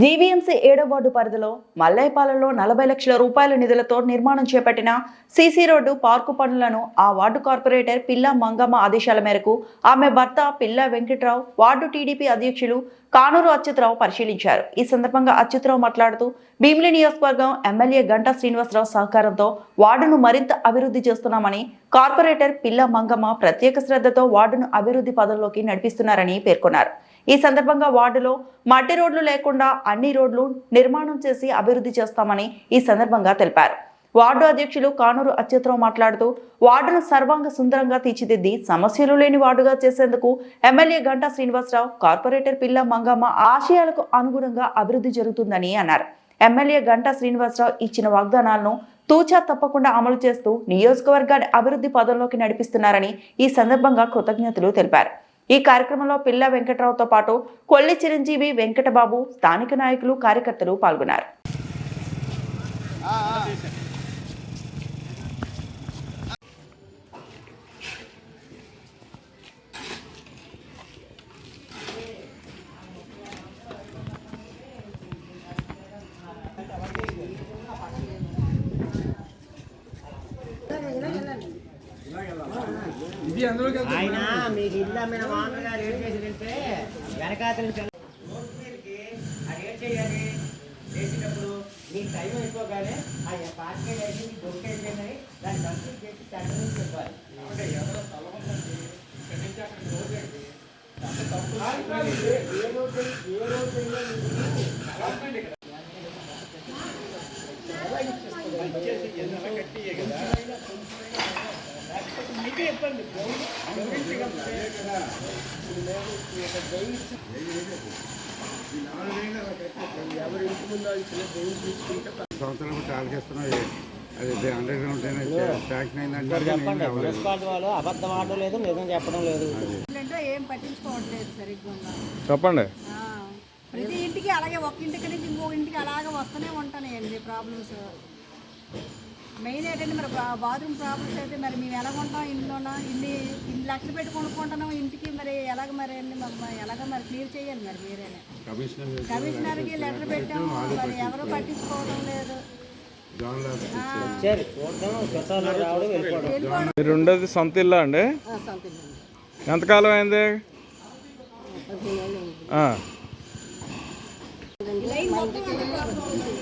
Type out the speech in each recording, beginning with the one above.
GVMC ఏడో ward పరిధిలో మల్లైపాలలో నలభై లక్షల రూపాయల నిధులతో నిర్మాణం చేపట్టిన సీసీ రోడ్డు పార్కు పనులను ఆ వార్డు కార్పొరేటర్ పిల్ల మంగమ్మ ఆదేశాల మేరకు ఆమె భర్త పిల్ల వెంకట్రావు వార్డు టీడీపీ అధ్యక్షులు కానూరు అచ్యుతరావు పరిశీలించారు. ఈ సందర్భంగా అచ్యుతరావు మాట్లాడుతూ భీమిలి నియోజకవర్గం ఎమ్మెల్యే గంటా శ్రీనివాసరావు సహకారంతో వార్డును మరింత అభివృద్ధి చేస్తున్నామని కార్పొరేటర్ పిల్ల మంగమ్మ ప్రత్యేక శ్రద్ధతో వార్డును అభివృద్ధి పదంలోకి నడిపిస్తున్నారని పేర్కొన్నారు. ఈ సందర్భంగా వార్డులో మట్టి రోడ్లు లేకుండా అన్ని రోడ్లు నిర్మాణం చేసి అభివృద్ధి చేస్తామని ఈ సందర్భంగా తెలిపారు. వార్డు అధ్యక్షులు కానూరు అచ్యుతరావు మాట్లాడుతూ వార్డును సర్వాంగ సుందరంగా తీర్చిదిద్ది సమస్యలు లేని వార్డుగా చేసేందుకు ఎమ్మెల్యే గంటా శ్రీనివాసరావు కార్పొరేటర్ పిల్ల మంగమ్మ ఆశయాలకు అనుగుణంగా అభివృద్ధి జరుగుతుందని అన్నారు. ఎమ్మెల్యే గంటా శ్రీనివాసరావు ఇచ్చిన వాగ్దానాలను తూచా తప్పకుండా అమలు చేస్తూ నియోజకవర్గాన్ని అభివృద్ధి పదంలోకి నడిపిస్తున్నారని ఈ సందర్భంగా కృతజ్ఞతలు తెలిపారు. ఈ కార్యక్రమంలో పిల్ల వెంకట్రావుతో పాటు కొల్లి చిరంజీవి వెంకటబాబు స్థానిక నాయకులు కార్యకర్తలు పాల్గొన్నారు. ఆయన మీకు ఇల్లు అమ్మిన ఓనర్ గారు ఏం చేసిందంటే వెనకాతల మీదకి అది ఏం చేయాలి. చేసేటప్పుడు మీకు టైం అయిపోగానే ఆ పార్టీ వేసి దొరికేది కానీ దాన్ని కంప్లీట్ చేసి టెండర్ నుంచి ఇవ్వాలి ఏ రోడ్డు ఏ రోడ్డు సంవత్సరాలు బట్టి ఆలోచిస్తున్నాం అది అండర్ గ్రౌండ్ శాంక్షన్ అయిందంటే చెప్పండి. అబద్ధం ఆడడం లేదు నిజం చెప్పడం లేదు. ఏం పట్టించుకోవట్లేదు సరిగ్గా. చెప్పండి. ఆ, ప్రతి ఇంటికి అలాగే ఒక ఇంటికి నుంచి ఇంకో ఇంటికి అలాగే వస్తూనే ఉంటాయండి ప్రాబ్లమ్స్? మెయిన్ ఏంటంటే మరి బాత్రూమ్ ప్రాబ్లమ్స్ అయితే మరి మేము ఎలా కొంటాం ఇంట్లోన? ఇన్ని ఇన్ని లక్షలు పెట్టి కొనుక్కుంటున్నాం ఇంటికి మరి ఎలాగ మరి అన్ని మరి ఎలాగ మరి క్లియర్ చేయాలి మరి మీరేనే? కమిషనర్ కమిషనర్కి లెటర్ పెట్టాము మరి ఎవరు పట్టించుకోవడం లేదు. మీరు ఉండేది సొంత ఇల్లా అండి? ఎంతకాలం అయింది?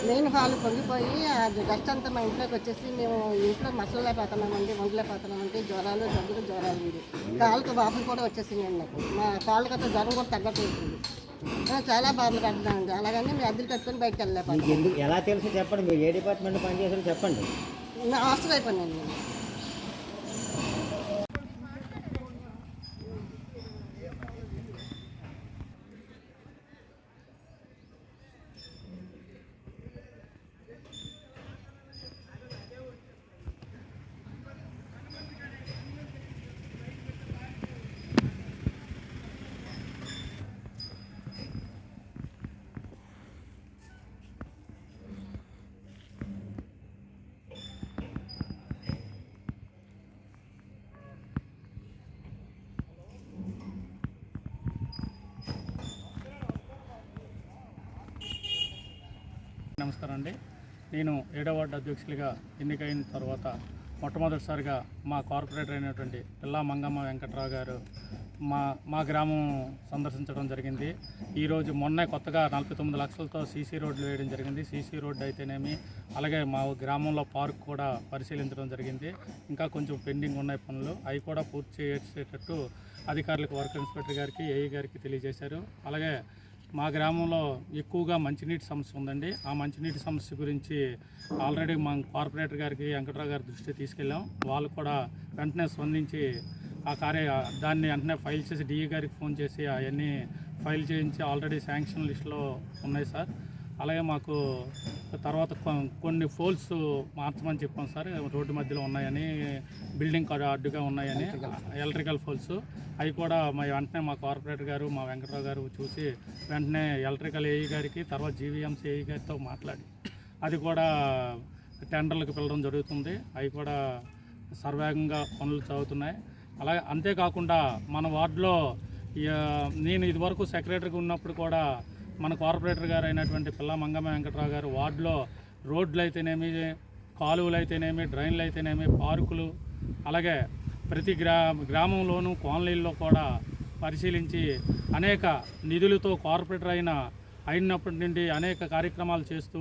మెయిన్ హాల్ పొంగిపోయి అది డస్ట్ అంతా మా ఇంట్లోకి వచ్చేసి మేము ఇంట్లో మసలేకపోతున్నామండి వండలేకపోతున్నామంటే జ్వరాలు దగ్గర జ్వరాలు ఉంది కాళ్ళకు వాపులు కూడా వచ్చేసిందండి నాకు మా కాళ్ళకి అట్లా జ్వరం కూడా తగ్గట్లేదు. చాలా బాధలు పడుతున్నామండి అలాగని మేము అద్దెలు కట్టుకొని బయటకు ఎందుకు ఎలా తెలుసు చెప్పండి. మీరు ఏ డిపార్ట్మెంట్ పనిచేసారో చెప్పండి. నా హాస్టల్ అయిపోయినాను నమస్కారం అండి నేను ఏడవ వార్డు అధ్యక్షులుగా ఎన్నికైన తర్వాత మొట్టమొదటిసారిగా మా కార్పొరేటర్ అయినటువంటి పిల్లా మంగమ్మ వెంకట్రావు గారు మా మా గ్రామం సందర్శించడం జరిగింది. ఈరోజు మొన్నే కొత్తగా నలభై తొమ్మిది లక్షలతో సీసీ రోడ్లు వేయడం జరిగింది. సీసీ రోడ్డు అయితేనేమి అలాగే మా గ్రామంలో పార్క్ కూడా పరిశీలించడం జరిగింది. ఇంకా కొంచెం పెండింగ్ ఉన్నాయి పనులు. అవి కూడా పూర్తి చేసేటట్టు అధికారులకు వర్క్ ఇన్స్పెక్టర్ గారికి ఏఈ గారికి తెలియజేశారు. అలాగే మా గ్రామంలో ఎక్కువగా మంచినీటి సమస్య ఉందండి. ఆ మంచినీటి సమస్య గురించి ఆల్రెడీ మా కార్పొరేటర్ గారికి వెంకట్రావు గారి దృష్టి తీసుకెళ్ళాం. వాళ్ళు కూడా వెంటనే స్పందించి ఆ కార్య దాన్ని వెంటనే ఫైల్ చేసి డిఈ గారికి ఫోన్ చేసి అవన్నీ ఫైల్ చేయించి ఆల్రెడీ శాంక్షన్ లిస్టులో ఉన్నాయి సార్. అలాగే మాకు తర్వాత కొన్ని ఫోల్స్ మార్చమని చెప్పాం సార్ రోడ్డు మధ్యలో ఉన్నాయని బిల్డింగ్ అడ్డుగా ఉన్నాయని ఎలక్ట్రికల్ ఫోల్స్. అవి కూడా మా వెంటనే మా కార్పొరేటర్ గారు మా వెంకటరావు గారు చూసి వెంటనే ఎలక్ట్రికల్ ఏఈ గారికి తర్వాత జీవీఎంసీ ఏఈ గారితో మాట్లాడి అది కూడా టెండర్లకు పిలవడం జరుగుతుంది. అవి కూడా సర్వేగంగా పనులు చదువుతున్నాయి అలాగే అంతేకాకుండా మన వార్డులో నేను ఇదివరకు సెక్రటరీగా ఉన్నప్పుడు కూడా మన కార్పొరేటర్ గారు అయినటువంటి పిల్ల మంగమ్మ వెంకట్రావు గారు వార్డులో రోడ్లు అయితేనేమి కాలువలు అయితేనేమి డ్రైన్లు అయితేనేమి పార్కులు అలాగే ప్రతి గ్రా గ్రామంలోనూ కాలనీల్లో కూడా పరిశీలించి అనేక నిధులతో కార్పొరేటర్ అయిన అయినప్పటి నుండి అనేక కార్యక్రమాలు చేస్తూ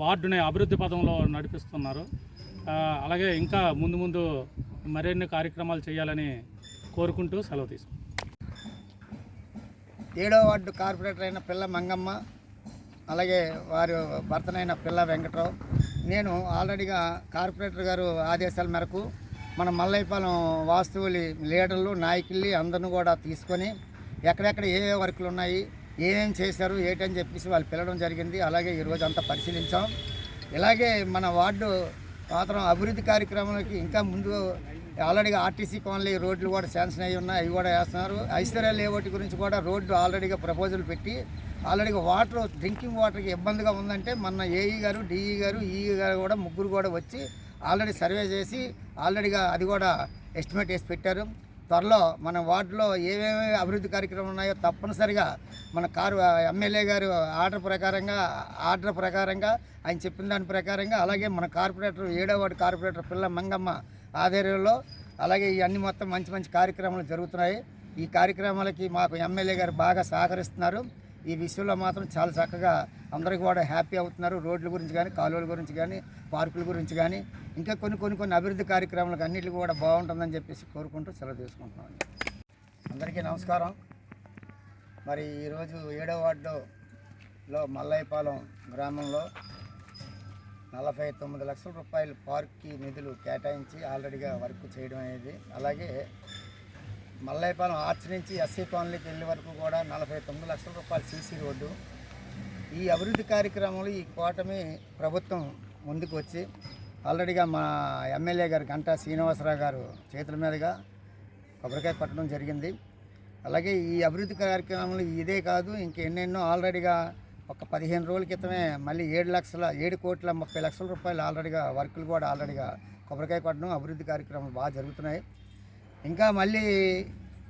వార్డుని అభివృద్ధి పదంలో నడిపిస్తున్నారు. అలాగే ఇంకా ముందు ముందు మరిన్ని కార్యక్రమాలు చేయాలని కోరుకుంటూ సెలవు తీసుకుంటాం ఏడో వార్డు కార్పొరేటర్ అయిన పిల్ల మంగమ్మ అలాగే వారి భర్తనైన పిల్ల వెంకట్రావు. నేను ఆల్రెడీగా కార్పొరేటర్ గారు ఆదేశాల మేరకు మన మల్లైపాలెం వాస్తువులి లీడర్లు నాయకుల్ని అందరిని కూడా తీసుకొని ఎక్కడెక్కడ ఏ ఏ వర్కులు ఉన్నాయి ఏమేం చేశారు ఏంటని చెప్పేసి వాళ్ళు పిలవడం జరిగింది. అలాగే ఈరోజు అంతా పరిశీలించాం. ఇలాగే మన వార్డు మాత్రం అభివృద్ధి కార్యక్రమాలకి ఇంకా ముందు ఆల్రెడీగా ఆర్టీసీ కాలనీ రోడ్లు కూడా శాంక్షన్ అయ్యి ఉన్నాయి అవి కూడా వేస్తున్నారు. ఐశ్వర్య లేఅవుట్ గురించి కూడా రోడ్డు ఆల్రెడీగా ప్రపోజల్ పెట్టి ఆల్రెడీగా వాటర్ డ్రింకింగ్ వాటర్కి ఇబ్బందిగా ఉందంటే మన ఏఈ గారు డిఈ గారు ఈఈ గారు కూడా ముగ్గురు కూడా వచ్చి ఆల్రెడీ సర్వే చేసి ఆల్రెడీగా అది కూడా ఎస్టిమేట్ వేసి పెట్టారు. త్వరలో మన వార్డులో ఏమేమి అభివృద్ధి కార్యక్రమాలు ఉన్నాయో తప్పనిసరిగా మన కారు ఎమ్మెల్యే గారు ఆర్డర్ ప్రకారంగా ఆర్డర్ ప్రకారంగా ఆయన చెప్పిన దాని ప్రకారంగా అలాగే మన కార్పొరేటర్ ఏడో వార్డు కార్పొరేటర్ పిల్ల మంగమ్మ ఆధ్వర్యంలో అలాగే ఇవన్నీ మొత్తం మంచి మంచి కార్యక్రమాలు జరుగుతున్నాయి. ఈ కార్యక్రమాలకి మాకు ఎమ్మెల్యే గారు బాగా సహకరిస్తున్నారు. ఈ విషయంలో మాత్రం చాలా చక్కగా అందరికీ కూడా హ్యాపీ అవుతున్నారు. రోడ్ల గురించి కానీ కాలువల గురించి కానీ పార్కుల గురించి కానీ ఇంకా కొన్ని కొన్ని కొన్ని అభివృద్ధి కార్యక్రమాలకు అన్నిటికీ కూడా బాగుంటుందని చెప్పేసి కోరుకుంటూ సెలవు తీసుకుంటున్నాను అందరికీ నమస్కారం. మరి ఈరోజు ఏడో వార్డులో మల్లయ్యపాలెం గ్రామంలో నలభై తొమ్మిది లక్షల రూపాయలు పార్క్కి నిధులు కేటాయించి ఆల్రెడీగా వర్క్ చేయడం అనేది. అలాగే మల్లైపాలెం ఆర్చ్ నుంచి ఎస్సీ కాలనీకి వెళ్ళే వరకు కూడా నలభై తొమ్మిది లక్షల రూపాయలు సీసీ రోడ్డు. ఈ అభివృద్ధి కార్యక్రమంలో ఈ కూటమి ప్రభుత్వం ముందుకు వచ్చి ఆల్రెడీగా మా ఎమ్మెల్యే గారు గంటా శ్రీనివాసరావు గారు చేతుల మీదుగా కొబ్బరికాయ పట్టడం జరిగింది. అలాగే ఈ అభివృద్ధి కార్యక్రమంలో ఇదే కాదు ఇంకెన్నెన్నో ఆల్రెడీగా ఒక పదిహేను రోజుల క్రితమే మళ్ళీ ఏడు లక్షల ఏడు కోట్ల ముప్పై లక్షల రూపాయలు ఆల్రెడీగా వర్కులు కూడా ఆల్రెడీగా కొబ్బరికాయ కొట్టడం అభివృద్ధి కార్యక్రమాలు బాగా జరుగుతున్నాయి. ఇంకా మళ్ళీ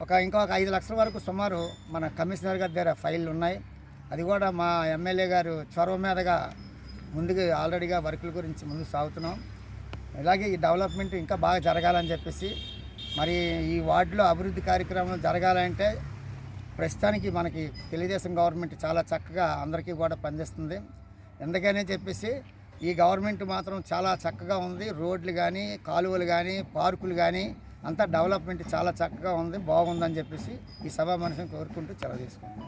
ఒక ఇంకా ఒక ఐదు లక్షల వరకు సుమారు మన కమిషనర్ గారి దగ్గర ఫైళ్ళు ఉన్నాయి. అది కూడా మా ఎమ్మెల్యే గారు చొరవ మీదగా ముందుకు ఆల్రెడీగా వర్కుల గురించి ముందుకు సాగుతున్నాం. ఇలాగే ఈ డెవలప్మెంట్ ఇంకా బాగా జరగాలని చెప్పేసి మరి ఈ వార్డులో అభివృద్ధి కార్యక్రమాలు జరగాలంటే ప్రస్తుతానికి మనకి తెలుగుదేశం గవర్నమెంట్ చాలా చక్కగా అందరికీ కూడా పనిచేస్తుంది. ఎందుకనే చెప్పేసి ఈ గవర్నమెంట్ మాత్రం చాలా చక్కగా ఉంది. రోడ్లు కానీ కాలువలు కానీ పార్కులు కానీ అంతా డెవలప్మెంట్ చాలా చక్కగా ఉంది. బాగుందని చెప్పేసి ఈ సభా మనిషిని కోరుకుంటూ సెలవు తీసుకుంటాం